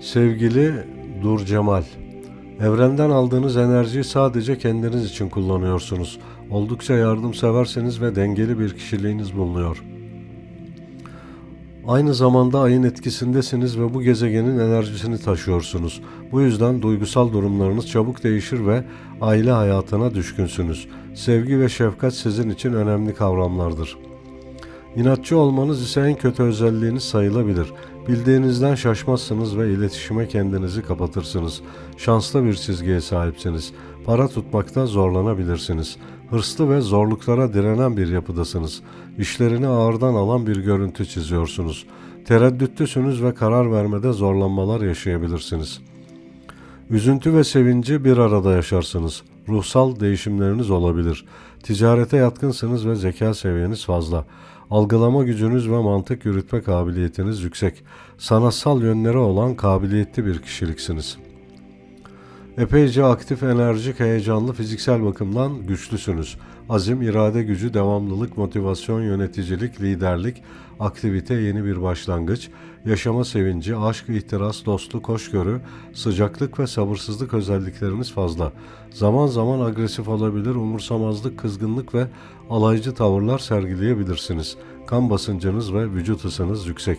Sevgili Dur Cemal, evrenden aldığınız enerjiyi sadece kendiniz için kullanıyorsunuz. Oldukça yardımseverseniz ve dengeli bir kişiliğiniz bulunuyor. Aynı zamanda ayın etkisindesiniz ve bu gezegenin enerjisini taşıyorsunuz. Bu yüzden duygusal durumlarınız çabuk değişir ve aile hayatına düşkünsünüz. Sevgi ve şefkat sizin için önemli kavramlardır. İnatçı olmanız ise en kötü özelliğiniz sayılabilir. Bildiğinizden şaşmazsınız ve iletişime kendinizi kapatırsınız. Şanslı bir çizgiye sahipsiniz. Para tutmakta zorlanabilirsiniz. Hırslı ve zorluklara direnen bir yapıdasınız. İşlerini ağırdan alan bir görüntü çiziyorsunuz. Tereddütlüsünüz ve karar vermede zorlanmalar yaşayabilirsiniz. Üzüntü ve sevinci bir arada yaşarsınız. Ruhsal değişimleriniz olabilir. Ticarete yatkınsınız ve zeka seviyeniz fazla. Algılama gücünüz ve mantık yürütme kabiliyetiniz yüksek. Sanatsal yönleri olan kabiliyetli bir kişiliksiniz. Epeyce aktif, enerjik, heyecanlı, fiziksel bakımdan güçlüsünüz. Azim, irade gücü, devamlılık, motivasyon, yöneticilik, liderlik, aktivite, yeni bir başlangıç, yaşama sevinci, aşk, ihtiras, dostluk, hoşgörü, sıcaklık ve sabırsızlık özellikleriniz fazla. Zaman zaman agresif olabilir, umursamazlık, kızgınlık ve alaycı tavırlar sergileyebilirsiniz. Kan basıncınız ve vücut ısınız yüksek.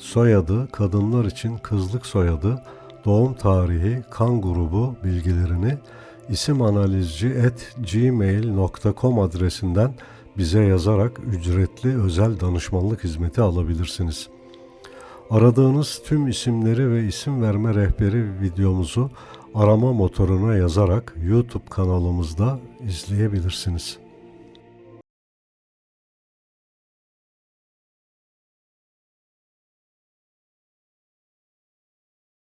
soyadı, kadınlar için kızlık soyadı, doğum tarihi, kan grubu bilgilerini isimanalizci@gmail.com adresinden bize yazarak ücretli özel danışmanlık hizmeti alabilirsiniz. Aradığınız tüm isimleri ve isim verme rehberi videomuzu arama motoruna yazarak YouTube kanalımızda izleyebilirsiniz.